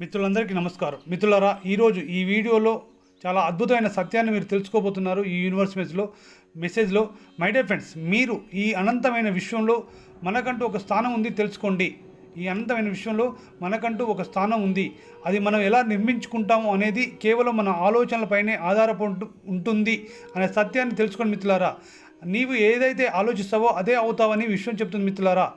మిత్రులందరికీ నమస్కారం. మిత్రులారా ఈరోజు ఈ వీడియోలో చాలా అద్భుతమైన సత్యాన్ని మీరు తెలుసుకోబోతున్నారు ఈ యూనివర్స్ మెసేజ్లో మెసేజ్లో మై డే ఫ్రెండ్స్ మీరు ఈ అనంతమైన విశ్వంలో మనకంటూ ఒక స్థానం ఉంది తెలుసుకోండి. ఈ అనంతమైన విషయంలో మనకంటూ ఒక స్థానం ఉంది. అది మనం ఎలా నిర్మించుకుంటాము అనేది కేవలం మన ఆలోచనలపైనే ఆధారపడి ఉంటుంది అనే సత్యాన్ని తెలుసుకోండి మిత్రులారా. నీవు ఏదైతే ఆలోచిస్తావో అదే అవుతావని విశ్వం చెప్తుంది మిత్రులారా.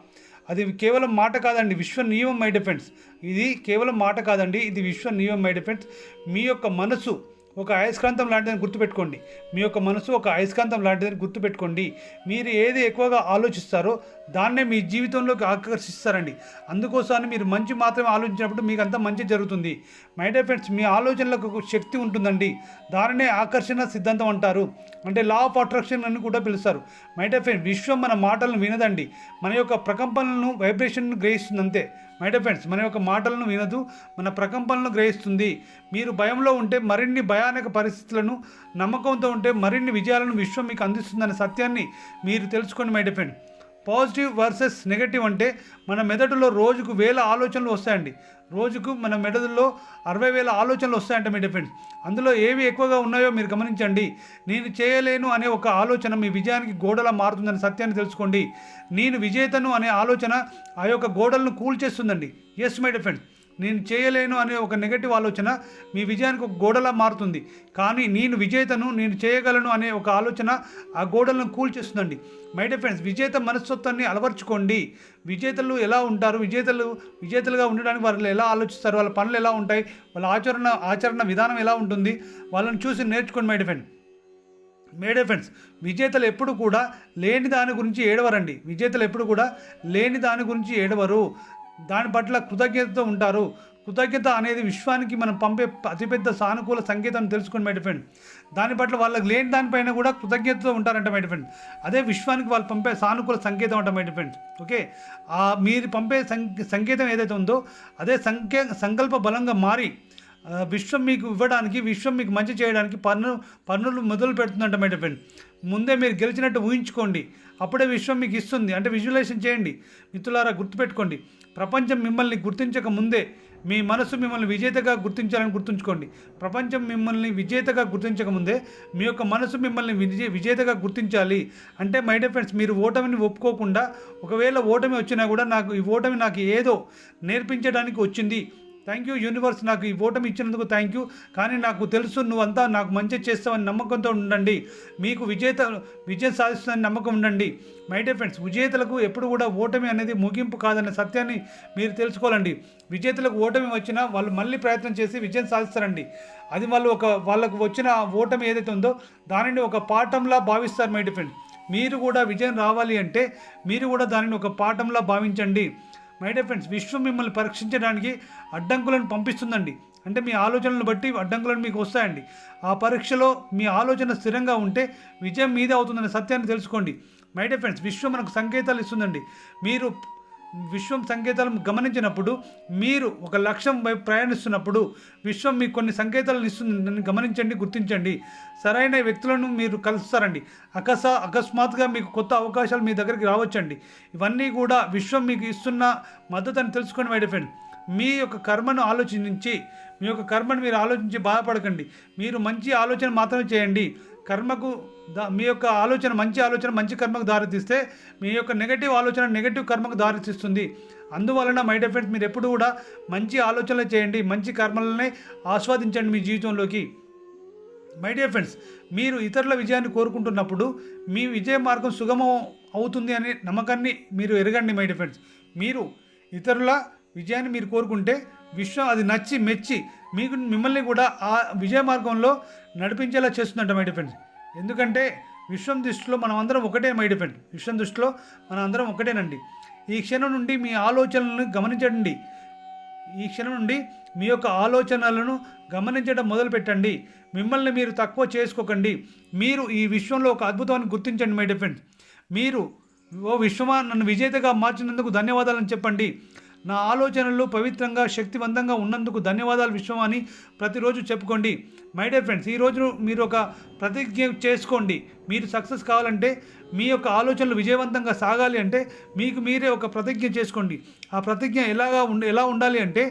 అది కేవలం మాట కాదండి విశ్వ నియమం మై డిఫెన్స్ ఇది కేవలం మాట కాదండి ఇది విశ్వ నియమం మై డిఫెన్స్ మీ యొక్క మనసు ఒక అయస్కాంతం లాంటిదని గుర్తుపెట్టుకోండి. మీ యొక్క మనసు ఒక అయస్కాంతం లాంటిదని గుర్తుపెట్టుకోండి. మీరు ఏది ఎక్కువగా ఆలోచిస్తారో దాన్నే మీ జీవితంలోకి ఆకర్షిస్తారండి. అందుకోసమని మీరు మంచి మాత్రమే ఆలోచించినప్పుడు మీకు అంతా మంచి జరుగుతుంది. మై డియర్ ఫ్రెండ్స్ మీ ఆలోచనలకు ఒక శక్తి ఉంటుందండి. దానినే ఆకర్షణ సిద్ధాంతం అంటారు. అంటే లా ఆఫ్ అట్రాక్షన్ అని కూడా పిలుస్తారు. మై డియర్ ఫ్రెండ్స్ విశ్వం మన మాటలను వినదండి. మన యొక్క ప్రకంపనలను వైబ్రేషన్ను గ్రహిస్తుంది అంతే మై ఫ్రెండ్స్ మన యొక్క మాటలను వినదు మన ప్రకంపనలను గ్రహిస్తుంది. మీరు భయంలో ఉంటే మరిన్ని భయానక పరిస్థితులను నమ్మకంతో ఉంటే మరిన్ని విజయాలను విశ్వం మీకు అందిస్తుందనే సత్యాన్ని మీరు తెలుసుకోండి my dear positive versus negative అంటే మన మెదడులో రోజుకు వేల ఆలోచనలు వస్తాయండి. రోజుకు మన మెదడులో అరవై వేల ఆలోచనలు వస్తాయంట మీ డిఫెండ్స్ అందులో ఏవి ఎక్కువగా ఉన్నాయో మీరు గమనించండి. నేను చేయలేను అనే ఒక ఆలోచన మీ విజయానికి గోడలా మారుతుందని సత్యాన్ని తెలుసుకోండి. నేను విజేతను అనే ఆలోచన ఆ యొక్క గోడలను కూల్చేస్తుందండి. ఎస్ మై డిఫెండ్ నేను చేయలేను అనే ఒక నెగటివ్ ఆలోచన మీ విజయానికి ఒక గోడలా మారుతుంది. కానీ నేను విజేతను నేను చేయగలను అనే ఒక ఆలోచన ఆ గోడలను కూల్చేస్తుందండి మై డే ఫ్రెండ్స్ విజేత మనస్తత్వాన్ని అలవర్చుకోండి. విజేతలు ఎలా ఉంటారు? విజేతలు విజేతలుగా ఉండడానికి వాళ్ళు ఎలా ఆలోచిస్తారు? వాళ్ళ పనులు ఎలా ఉంటాయి? వాళ్ళ ఆచరణ ఆచరణ విధానం ఎలా ఉంటుంది? వాళ్ళని చూసి నేర్చుకోండి my dear friend my dear friends విజేతలు ఎప్పుడు కూడా లేని దాని గురించి ఏడవరండి. విజేతలు ఎప్పుడు కూడా లేని దాని గురించి ఏడవరు. దాని పట్ల కృతజ్ఞతతో ఉంటారు. కృతజ్ఞత అనేది విశ్వానికి మనం పంపే అతిపెద్ద సానుకూల సంకేతం తెలుసుకోండి మై ఫ్రెండ్ దాని పట్ల వాళ్ళకి లేని దానిపైన కూడా కృతజ్ఞతతో ఉంటారంట మై ఫ్రెండ్ అదే విశ్వానికి వాళ్ళు పంపే సానుకూల సంకేతం అంట మై ఫ్రెండ్ ఓకే? ఆ మీరు పంపే సంకేతం ఏదైతే ఉందో అదే సంకే సంకల్ప బలంగా మారి విశ్వం మీకు ఇవ్వడానికి విశ్వం మీకు మంచి చేయడానికి పన్ను పన్నులు మొదలు పెడుతుందంట మై ఫ్రెండ్ ముందే మీరు గెలిచినట్టు ఊహించుకోండి. అప్పుడే విశ్వం మీకు ఇస్తుంది. అంటే విజువలైజేషన్ చేయండి. మిత్రులారా గుర్తుపెట్టుకోండి. ప్రపంచం మిమ్మల్ని గుర్తించక ముందే మీ మనసు మిమ్మల్ని విజేతగా గుర్తించాలని గుర్తుంచుకోండి. ప్రపంచం మిమ్మల్ని విజేతగా గుర్తించక ముందే మీ యొక్క మనసు మిమ్మల్ని విజే విజేతగా గుర్తించాలి. అంటే మై డియర్ ఫ్రెండ్స్ మీరు ఓటమిని ఒప్పుకోకుండా ఒకవేళ ఓటమి వచ్చినా కూడా నాకు ఈ ఓటమి నాకు ఏదో నేర్పించడానికి వచ్చింది థ్యాంక్ యూ యూనివర్స్ నాకు ఈ ఓటమి ఇచ్చినందుకు థ్యాంక్ యూ కానీ నాకు తెలుసు నువ్వంతా నాకు మంచి చేస్తావని నమ్మకంతో ఉండండి. మీకు విజేత విజయం సాధిస్తుందని నమ్మకం ఉండండి. మై డియర్ ఫ్రెండ్స్ విజేతలకు ఎప్పుడు కూడా ఓటమి అనేది ముగింపు కాదనే సత్యాన్ని మీరు తెలుసుకోవాలండి. విజేతలకు ఓటమి వచ్చినా వాళ్ళు మళ్ళీ ప్రయత్నం చేసి విజయం సాధిస్తారండి. అది వాళ్ళు ఒక వాళ్ళకు వచ్చిన ఓటమి ఏదైతే ఉందో దానిని ఒక పాఠంలా భావిస్తారు మై డియర్ ఫ్రెండ్స్ మీరు కూడా విజయం రావాలి అంటే మీరు కూడా దానిని ఒక పాఠంలా భావించండి. మై డియర్ ఫ్రెండ్స్ విశ్వం మిమ్మల్ని పరీక్షించడానికి అడ్డంకులను పంపిస్తుందండి. అంటే మీ ఆలోచనలను బట్టి అడ్డంకులను మీకు వస్తాయండి. ఆ పరీక్షలో మీ ఆలోచన స్థిరంగా ఉంటే విజయం మీదే అవుతుందనే సత్యాన్ని తెలుసుకోండి. మై డియర్ ఫ్రెండ్స్ విశ్వం మనకు సంకేతాలు ఇస్తుందండి. మీరు విశ్వం సంకేతాలను గమనించినప్పుడు మీరు ఒక లక్ష్యం వైపు ప్రయాణిస్తున్నప్పుడు విశ్వం మీకు కొన్ని సంకేతాలను ఇస్తుందని గమనించండి గుర్తించండి. సరైన వ్యక్తులను మీరు కలుస్తారండి. అకస అకస్మాత్తుగా మీకు కొత్త అవకాశాలు మీ దగ్గరికి రావచ్చండి. ఇవన్నీ కూడా విశ్వం మీకు ఇస్తున్న మద్దతు అని తెలుసుకోండి మై ఫ్రెండ్ మీ యొక్క కర్మను ఆలోచించి మీ యొక్క కర్మను మీరు ఆలోచించి బాధపడకండి. మీరు మంచి ఆలోచన మాత్రమే చేయండి. కర్మకు దా మీ యొక్క ఆలోచన మంచి ఆలోచన మంచి కర్మకు దారితీస్తే మీ యొక్క నెగటివ్ ఆలోచన నెగటివ్ కర్మకు దారితీస్తుంది. అందువలన మై డియర్ మీరు ఎప్పుడు కూడా మంచి ఆలోచనలు చేయండి. మంచి కర్మలనే ఆస్వాదించండి మీ జీవితంలోకి. మై డియర్ ఫ్రెండ్స్ మీరు ఇతరుల విజయాన్ని కోరుకుంటున్నప్పుడు మీ విజయ మార్గం సుగమం అవుతుంది అనే నమ్మకాన్ని మీరు ఎరగండి మై డియర్ ఫ్రెండ్స్ మీరు ఇతరుల విజయాన్ని మీరు కోరుకుంటే విశ్వం అది నచ్చి మెచ్చి మీకు మిమ్మల్ని కూడా ఆ విజయ మార్గంలో నడిపించేలా చేస్తుందంట మై డిఫెండ్స్ ఎందుకంటే విశ్వం దృష్టిలో మనం అందరం ఒకటే మై డిఫెండ్ విశ్వం దృష్టిలో మనం అందరం ఒకటేనండి. ఈ క్షణం నుండి మీ ఆలోచనలను గమనించండి. ఈ క్షణం నుండి మీ యొక్క ఆలోచనలను గమనించడం మొదలుపెట్టండి. మిమ్మల్ని మీరు తక్కువ చేసుకోకండి. మీరు ఈ విశ్వంలో ఒక అద్భుతాన్ని గుర్తించండి మై డిఫెండ్ మీరు ఓ విశ్వమా నన్ను విజేతగా మార్చినందుకు ధన్యవాదాలని చెప్పండి. నా ఆలోచనలు పవిత్రంగా శక్తివంతంగా ఉన్నందుకు ధన్యవాదాలు విశ్వం అని ప్రతిరోజు చెప్పుకోండి. మై డియర్ ఫ్రెండ్స్ ఈరోజు మీరు ఒక ప్రతిజ్ఞ చేసుకోండి. మీరు సక్సెస్ కావాలంటే మీ యొక్క ఆలోచనలు విజయవంతంగా సాగాలి అంటే మీకు మీరే ఒక ప్రతిజ్ఞ చేసుకోండి. ఆ ప్రతిజ్ఞ ఎలాగా ఉండి ఎలా ఉండాలి అంటే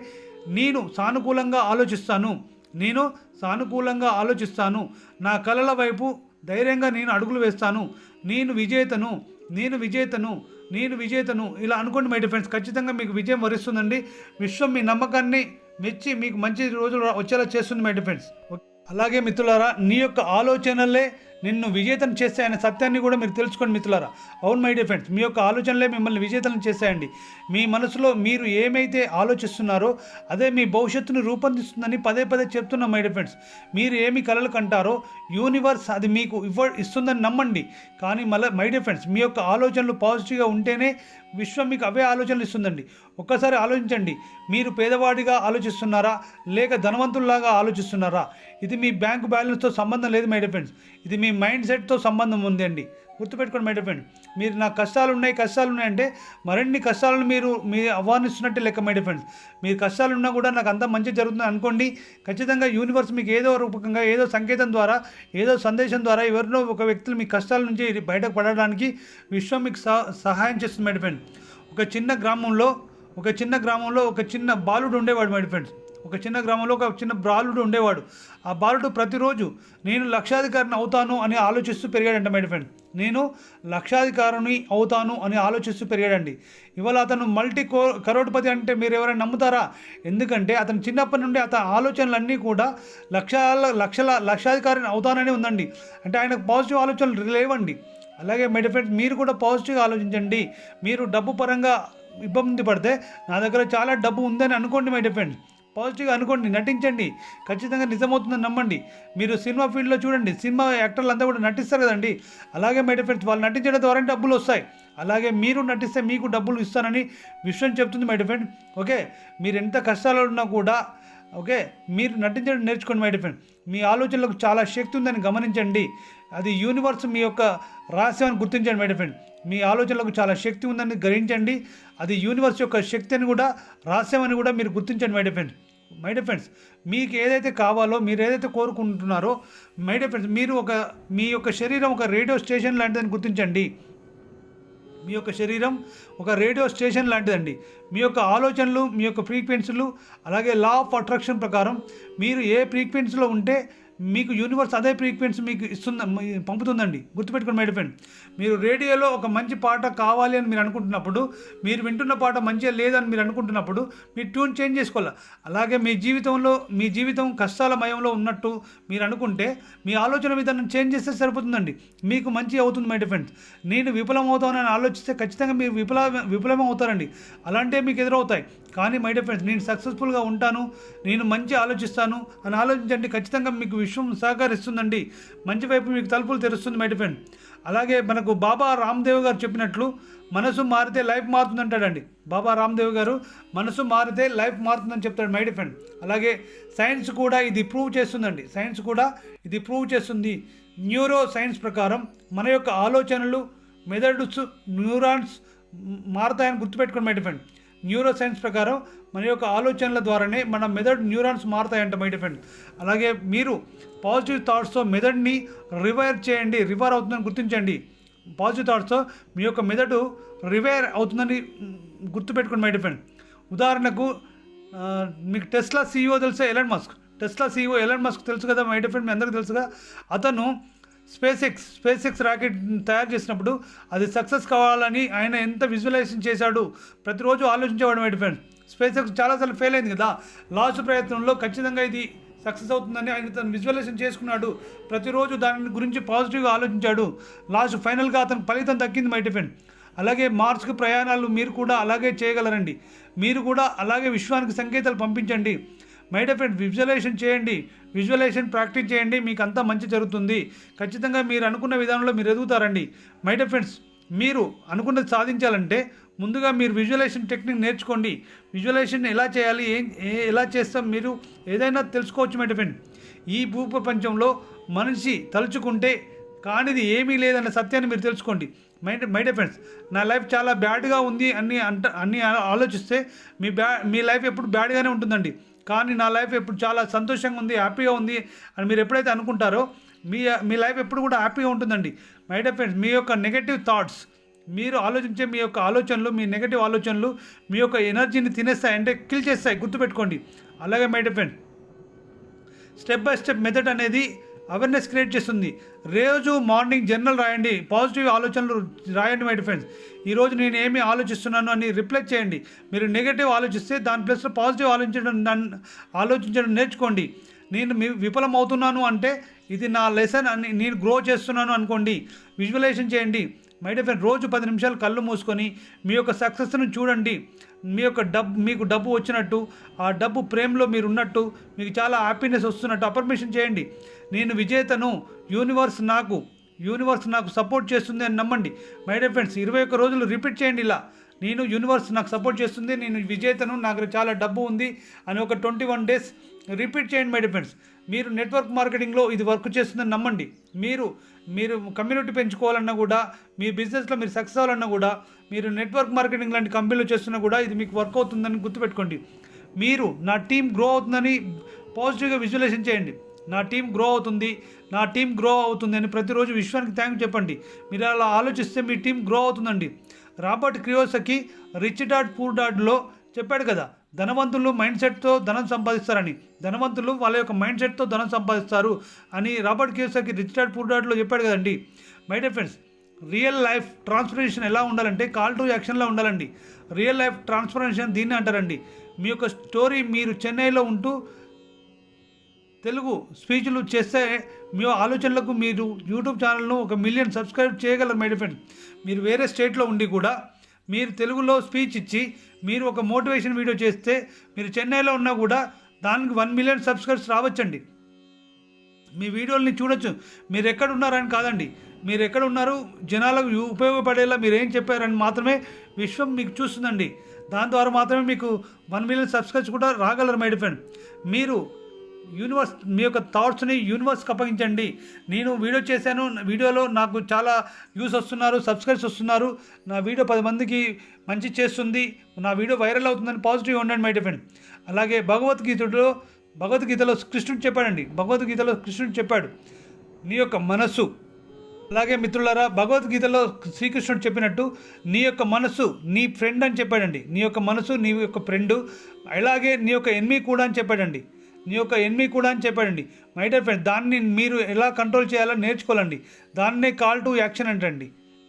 నేను సానుకూలంగా ఆలోచిస్తాను. నేను సానుకూలంగా ఆలోచిస్తాను. నా కలల వైపు ధైర్యంగా నేను అడుగులు వేస్తాను. నేను విజేతను. నేను విజేతను నేను విజేతను ఇలా అనుకోండి మై ఫ్రెండ్స్ ఖచ్చితంగా మీకు విజయం వరిస్తుందండి. విశ్వం మీ నమ్మకాన్ని మెచ్చి మీకు మంచి రోజులు వచ్చేలా చేస్తుంది మై ఫ్రెండ్స్ అలాగే మిత్రులారా నీ యొక్క ఆలోచనలే నిన్ను విజేతను చేస్తాయనే సత్యాన్ని కూడా మీరు తెలుసుకోండి మిత్రులారా. అవును మై డియర్ ఫ్రెండ్స్ మీ యొక్క ఆలోచనలే మిమ్మల్ని విజేతలను చేస్తాయండి మీ మనసులో మీరు ఏమైతే ఆలోచిస్తున్నారో అదే మీ భవిష్యత్తును రూపొందిస్తుందని పదే పదే చెప్తున్నాం మై డియర్ ఫ్రెండ్స్ మీరు ఏమి కలలు కంటారో యూనివర్స్ అది మీకు ఇవ్వ ఇస్తుందని నమ్మండి. కానీ మళ్ళీ మై డియర్ ఫ్రెండ్స్ మీ యొక్క ఆలోచనలు పాజిటివ్గా ఉంటేనే విశ్వం మీకు అవే ఆలోచనలు ఇస్తుందండి. ఒక్కసారి ఆలోచించండి. మీరు పేదవాడిగా ఆలోచిస్తున్నారా లేక ధనవంతుల్లాగా ఆలోచిస్తున్నారా? ఇది మీ బ్యాంక్ బ్యాలెన్స్తో సంబంధం లేదు మై డియర్ ఫ్రెండ్స్ ఇది మీ మీ మైండ్ సెట్తో సంబంధం ఉంది అండి గుర్తుపెట్టుకోండి మై ఫ్రెండ్ మీరు నా కష్టాలు ఉన్నాయి కష్టాలు ఉన్నాయంటే మరిన్ని కష్టాలను మీరు మీ ఆహ్వానిస్తున్నట్టే లెక్క మై ఫ్రెండ్స్ మీరు కష్టాలు ఉన్నా కూడా నాకు అంత మంచి జరుగుతుంది అనుకోండి ఖచ్చితంగా యూనివర్స్ మీకు ఏదో రూపకంగా ఏదో సంకేతం ద్వారా ఏదో సందేశం ద్వారా ఎవరినో ఒక వ్యక్తులు మీ కష్టాల నుంచి బయటకు పడడానికి విశ్వం మీకు సహాయం చేస్తుంది మై ఫ్రెండ్ ఒక చిన్న గ్రామంలో ఒక చిన్న గ్రామంలో ఒక చిన్న బాలుడు ఉండేవాడు మై ఫ్రెండ్స్ ఒక చిన్న గ్రామంలో ఒక చిన్న బాలుడు ఉండేవాడు. ఆ బాలుడు ప్రతిరోజు నేను లక్షాధికారిని అవుతాను అని ఆలోచిస్తూ పెరిగాడంట మై ఫ్రెండ్ నేను లక్షాధికారిని అవుతాను అని ఆలోచిస్తూ పెరిగాడండి. ఇవాళ అతను మల్టీ కో కరోడ్పతి అంటే మీరు ఎవరైనా నమ్ముతారా? ఎందుకంటే అతను చిన్నప్పటి నుండి అతని ఆలోచనలన్నీ కూడా లక్షల లక్షల లక్షాధికారిని అవుతానని ఉందండి. అంటే ఆయనకు పాజిటివ్ ఆలోచనలు లేవండి. అలాగే మై మీరు కూడా పాజిటివ్గా ఆలోచించండి. మీరు డబ్బు పరంగా ఇబ్బంది పడితే నా దగ్గర చాలా డబ్బు ఉందని అనుకోండి మై డిఫెండ్ పాజిటివ్గా అనుకోండి నటించండి. ఖచ్చితంగా నిజమవుతుందని నమ్మండి. మీరు సినిమా ఫీల్డ్లో చూడండి. సినిమా యాక్టర్లు అంతా కూడా నటిస్తారు కదండి. అలాగే మై ఫ్రెండ్స్ వాళ్ళు నటించడం ద్వారా డబ్బులు వస్తాయి. అలాగే మీరు నటిస్తే మీకు డబ్బులు ఇస్తానని విషయం చెప్తుంది మై ఫ్రెండ్ ఓకే? మీరు ఎంత కష్టాలు ఉన్నా కూడా ఓకే? మీరు నటించడం నేర్చుకోండి మై ఫ్రెండ్ మీ ఆలోచనలకు చాలా శక్తి ఉందని గమనించండి. అది యూనివర్స్ మీ యొక్క రహస్యాన్ని గుర్తించండి మై ఫ్రెండ్ మీ ఆలోచనలకు చాలా శక్తి ఉందని గ్రహించండి. అది యూనివర్స్ యొక్క శక్తి అని కూడా రహస్యం అని కూడా మీరు గుర్తించండి my friend my dear friends మీకు ఏదైతే కావాలో మీరు ఏదైతే కోరుకుంటున్నారో మై డియర్ ఫ్రెండ్స్ మీరు ఒక మీ యొక్క శరీరం ఒక రేడియో స్టేషన్ లాంటిదని గుర్తించండి. మీ యొక్క శరీరం ఒక రేడియో స్టేషన్ లాంటిదండి. మీ యొక్క ఆలోచనలు మీ యొక్క ఫ్రీక్వెన్సీలు అలాగే లా ఆఫ్ అట్రాక్షన్ ప్రకారం మీరు ఏ ఫ్రీక్వెన్సీలో ఉంటే మీకు యూనివర్స్ అదే ఫ్రీక్వెన్సీ మీకు ఇస్తుంది పంపుతుందండి. గుర్తుపెట్టుకోండి మై ఫ్రెండ్ మీరు రేడియోలో ఒక మంచి పాట కావాలి అని మీరు అనుకుంటున్నప్పుడు మీరు వింటున్న పాట మంచిగా లేదని మీరు అనుకుంటున్నప్పుడు మీరు ట్యూన్ చేంజ్ చేసుకోవాలి? అలాగే మీ జీవితంలో మీ జీవితం కష్టాల మయంలో ఉన్నట్టు మీరు అనుకుంటే మీ ఆలోచన విధానం చేంజ్ చేస్తే సరిపోతుందండి. మీకు మంచి అవుతుంది మై ఫ్రెండ్స్ నేను విఫలం అవుతానని ఆలోచిస్తే ఖచ్చితంగా మీరు విఫల విఫలం అవుతారండి అలాంటివి మీకు ఎదురవుతాయి. కానీ మై డియర్ ఫ్రెండ్స్ నేను సక్సెస్ఫుల్గా ఉంటాను. నేను మంచి ఆలోచిస్తాను. అని ఆలోచించండి. ఖచ్చితంగా మీకు విశ్వం సహకరిస్తుందండి మంచి వైపు మీకు తలుపులు తెరుస్తుంది మై డియర్ ఫ్రెండ్ అలాగే మనకు బాబా రామ్దేవ్ గారు చెప్పినట్లు మనసు మారితే లైఫ్ మారుతుందంటాడండి. బాబా రామ్దేవ్ గారు మనసు మారితే లైఫ్ మారుతుందని చెప్తాడు మై డిఫెండ్ ఫ్రెండ్ అలాగే సైన్స్ కూడా ఇది ప్రూవ్ చేస్తుందండి. సైన్స్ కూడా ఇది ప్రూవ్ చేస్తుంది. న్యూరో సైన్స్ ప్రకారం మన యొక్క ఆలోచనలు మెదడుస్ న్యూరాన్స్ మారుతాయని గుర్తుపెట్టుకోండి my dear friend friend neuroscience ప్రకారం మన యొక్క ఆలోచనల ద్వారానే మన మెదడు న్యూరాన్స్ మారుతాయంట మై డిఫెండ్ అలాగే మీరు పాజిటివ్ థాట్స్తో మెదడుని రివైర్ చేయండి రివైర్ అవుతుందని గుర్తించండి. పాజిటివ్ థాట్స్తో మీ యొక్క మెదడు రివైర్ అవుతుందని గుర్తుపెట్టుకోండి మై డిఫెండ్ ఉదాహరణకు మీకు టెస్లా సీఈఓ తెలుసా Elon Musk Tesla CEO Elon Musk తెలుసు కదా మై డిఫెండ్ మీ అందరికీ తెలుసుగా. అతను SpaceX SpaceX rocket తయారు చేసినప్పుడు అది సక్సెస్ కావాలని ఆయన ఎంత విజువలైజేషన్ చేశాడు ప్రతిరోజు ఆలోచించేవాడు మై ఫ్రెండ్ స్పేస్ ఎక్స్ చాలాసార్లు ఫెయిల్ అయింది కదా. లాస్ట్ ప్రయత్నంలో ఖచ్చితంగా ఇది సక్సెస్ అవుతుందని ఆయన తను విజువలైజేషన్ చేసుకున్నాడు. ప్రతిరోజు దాని గురించి పాజిటివ్గా ఆలోచించాడు. లాస్ట్ ఫైనల్గా అతను ఫలితం దక్కింది మై ఫ్రెండ్ అలాగే మార్స్కి ప్రయాణాలు మీరు కూడా అలాగే చేయగలరండి. మీరు కూడా అలాగే విశ్వానికి సంకేతాలు పంపించండి. మై ఫ్రెండ్ విజువలైజేషన్ చేయండి. విజువలైజేషన్ ప్రాక్టీస్ చేయండి. మీకు అంతా మంచి జరుగుతుంది. ఖచ్చితంగా మీరు అనుకున్న విధానంలో మీరు ఎదుగుతారండి. మై ఫ్రెండ్స్ మీరు అనుకున్నది సాధించాలంటే ముందుగా మీరు విజువలైజేషన్ టెక్నిక్ నేర్చుకోండి. విజువలైజేషన్ ఎలా చేయాలి? ఏం ఏ- ఎలా చేస్తాం? మీరు ఏదైనా తెలుసుకోవచ్చు మైండ్ ఫ్రెండ్. ఈ భూ ప్రపంచంలో మనిషి తలుచుకుంటే కానిది ఏమీ లేదన్న సత్యాన్ని మీరు తెలుసుకోండి. మై మై డే ఫ్రెండ్స్ నా లైఫ్ చాలా బ్యాడ్గా ఉంది అని అంట అన్ని ఆలోచిస్తే మీ బ్యా మీ లైఫ్ ఎప్పుడు బ్యాడ్గానే ఉంటుందండి. కానీ నా లైఫ్ ఎప్పుడు చాలా సంతోషంగా ఉంది హ్యాపీగా ఉంది అని మీరు ఎప్పుడైతే అనుకుంటారో మీ మీ లైఫ్ ఎప్పుడు కూడా హ్యాపీగా ఉంటుందండి. మై డే ఫ్రెండ్స్ మీ యొక్క నెగటివ్ థాట్స్ మీరు ఆలోచించే మీ యొక్క ఆలోచనలు మీ నెగటివ్ ఆలోచనలు మీ యొక్క ఎనర్జీని తినేస్తాయి అంటే కిల్ చేస్తాయి గుర్తుపెట్టుకోండి. అలాగే my friend step by step method అనేది అవేర్నెస్ క్రియేట్ చేస్తుంది. రోజు మార్నింగ్ జర్నల్ రాయండి. పాజిటివ్ ఆలోచనలు రాయండి మై ఫ్రెండ్స్ ఈరోజు నేను ఏమి ఆలోచిస్తున్నాను అని రిప్లై చేయండి. మీరు నెగటివ్ ఆలోచిస్తే దాని ప్లస్ పాజిటివ్ ఆలోచించడం నన్ను ఆలోచించడం నేర్చుకోండి. నేను మీ విఫలం అవుతున్నాను అంటే ఇది నా లెసన్ అని నేను గ్రో చేస్తున్నాను అనుకోండి. విజువలైజేషన్ చేయండి. మై డియర్ ఫ్రెండ్ రోజు పది నిమిషాలు కళ్ళు మూసుకొని మీ యొక్క సక్సెస్ను చూడండి. మీ యొక్క డబ్బు మీకు డబ్బు వచ్చినట్టు ఆ డబ్బు ప్రేమలో మీరు ఉన్నట్టు మీకు చాలా హ్యాపీనెస్ వస్తున్నట్టు అపర్మిషన్ చేయండి. నేను విజేతను. యూనివర్స్ నాకు యూనివర్స్ నాకు సపోర్ట్ చేస్తుంది అని నమ్మండి. మై డియర్ ఫ్రెండ్స్ ఇరవై ఒక్క రోజులు రిపీట్ చేయండి ఇలా. నేను యూనివర్స్ నాకు సపోర్ట్ చేస్తుంది నేను విజేతను నాకు చాలా డబ్బు ఉంది అని ఒక ట్వంటీ వన్ డేస్ రిపీట్ చేయండి మై డియర్ ఫ్రెండ్స్. మీరు నెట్వర్క్ మార్కెటింగ్లో ఇది వర్క్ చేస్తుందని నమ్మండి. మీరు మీరు కమ్యూనిటీ పెంచుకోవాలన్నా కూడా మీ బిజినెస్లో మీరు సక్సెస్ అవ్వాలన్నా కూడా మీరు నెట్వర్క్ మార్కెటింగ్ లాంటి కంపెనీలు చేస్తున్నా కూడా ఇది మీకు వర్క్ అవుతుందని గుర్తుపెట్టుకోండి. మీరు నా టీం గ్రో అవుతుందని పాజిటివ్గా విజువలైజేషన్ చేయండి. నా టీం గ్రో అవుతుంది నా టీం గ్రో అవుతుంది అని ప్రతిరోజు విశ్వానికి థ్యాంక్ చెప్పండి. మీరు అలా ఆలోచిస్తే మీ టీం గ్రో అవుతుందండి. Robert Kiyosaki rich dad poor డాడ్లో చెప్పాడు కదా ధనవంతులు మైండ్ సెట్తో ధనం సంపాదిస్తారని. ధనవంతులు వాళ్ళ యొక్క మైండ్ సెట్తో ధనం సంపాదిస్తారు అని Robert Kiyosaki rich dad poor డాట్లో చెప్పాడు కదండి. My dear friends real life transformation ఎలా ఉండాలంటే కాల్ టు యాక్షన్లో ఉండాలండి. రియల్ లైఫ్ ట్రాన్స్ఫర్మేషన్ దీన్ని అంటారండి. మీ యొక్క స్టోరీ మీరు చెన్నైలో ఉంటూ తెలుగు స్పీచ్లు చేస్తే మీ ఆలోచనలకు మీరు యూట్యూబ్ ఛానల్ను ఒక మిలియన్ సబ్స్క్రైబ్ చేయగలరు మై ఫ్రెండ్ మీరు వేరే స్టేట్లో ఉండి కూడా మీరు తెలుగులో స్పీచ్ ఇచ్చి మీరు ఒక మోటివేషన్ వీడియో చేస్తే మీరు చెన్నైలో ఉన్నా కూడా దానికి వన్ మిలియన్ సబ్స్క్రైబ్స్ రావచ్చండి. మీ వీడియోల్ని చూడొచ్చు. మీరు ఎక్కడ ఉన్నారని కాదండి. మీరు ఎక్కడ ఉన్నారు జనాలకు ఉపయోగపడేలా మీరు ఏం చెప్పారని మాత్రమే విశ్వం మీకు చూస్తుందండి. దాని ద్వారా మాత్రమే మీకు వన్ మిలియన్ సబ్స్క్రైబ్స్ కూడా రాగలరు మై ఫ్రెండ్ మీరు యూనివర్స్ మీ యొక్క థాట్స్ని యూనివర్స్కి అప్పగించండి. నేను వీడియో చేశాను వీడియోలో నాకు చాలా వ్యూస్ వస్తున్నారు సబ్స్క్రైబ్స్ వస్తున్నారు. నా వీడియో పది మందికి మంచి చేస్తుంది నా వీడియో వైరల్ అవుతుందని పాజిటివ్ ఉండండి మై డిఫెండ్ అలాగే భగవద్గీతలో భగవద్గీతలో కృష్ణుడు చెప్పాడండి. భగవద్గీతలో కృష్ణుడు చెప్పాడు నీ యొక్క మనస్సు. అలాగే మిత్రులారా భగవద్గీతలో శ్రీకృష్ణుడు చెప్పినట్టు నీ యొక్క మనసు నీ ఫ్రెండ్ అని చెప్పాడండి. నీ యొక్క మనసు నీ యొక్క ఫ్రెండు అలాగే నీ యొక్క ఎన్మీ కూడా అని చెప్పాడండి. నీ యొక్క ఎన్మీ కూడా అని చెప్పాడండి. మై డియర్ ఫ్రెండ్ దాన్ని మీరు ఎలా కంట్రోల్ చేయాలో నేర్చుకోవాలండి. దాన్నే కాల్ టు యాక్షన్ అంటండి.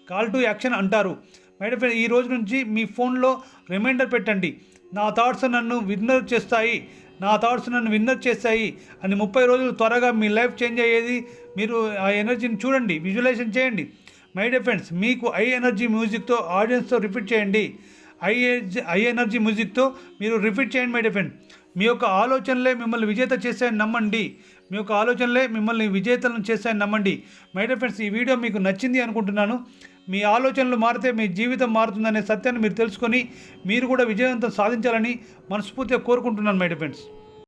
కాల్ టు యాక్షన్ అంటారు. మై డియర్ ఫ్రెండ్ ఈ రోజు నుంచి మీ ఫోన్లో రిమైండర్ పెట్టండి. నా థాట్స్ నన్ను విన్నర్ చేస్తాయి. నా థాట్స్ నన్ను విన్నర్ చేస్తాయి. అని ముప్పై రోజులు త్వరగా మీ లైఫ్ చేంజ్ అయ్యేది మీరు ఆ ఎనర్జీని చూడండి. విజువలైజేషన్ చేయండి. మై డియర్ ఫ్రెండ్స్ మీకు ఐ ఎనర్జీ మ్యూజిక్తో ఆడియన్స్తో రిపీట్ చేయండి. ఐ ఐ ఎనర్జీ మ్యూజిక్తో మీరు రిపీట్ చేయండి మై డియర్ ఫ్రెండ్ మీ యొక్క ఆలోచనలే మిమ్మల్ని విజేత చేశాయని నమ్మండి. మీ యొక్క ఆలోచనలే మిమ్మల్ని విజేతలను చేశాయని నమ్మండి. మై డియర్ ఫ్రెండ్స్ ఈ వీడియో మీకు నచ్చింది అనుకుంటున్నాను. మీ ఆలోచనలు మారితే మీ జీవితం మారుతుందనే సత్యాన్ని మీరు తెలుసుకొని మీరు కూడా విజయవంతం సాధించాలని మనస్ఫూర్తిగా కోరుకుంటున్నాను మై డియర్ ఫ్రెండ్స్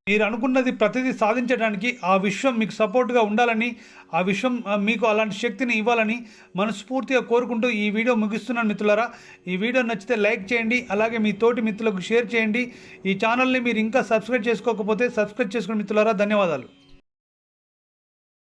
మీరు అనుకున్నది ప్రతిదీ సాధించడానికి ఆ విశ్వం మీకు సపోర్ట్గా ఉండాలని ఆ విశ్వం మీకు అలాంటి శక్తిని ఇవ్వాలని మనస్ఫూర్తిగా కోరుకుంటూ ఈ వీడియో ముగిస్తున్నాను మిత్రులారా. ఈ వీడియో నచ్చితే లైక్ చేయండి అలాగే మీ తోటి మిత్రులకు షేర్ చేయండి. ఈ ఛానల్ని మీరు ఇంకా సబ్స్క్రైబ్ చేసుకోకపోతే సబ్స్క్రైబ్ చేసుకున్న మిత్రులారా. ధన్యవాదాలు.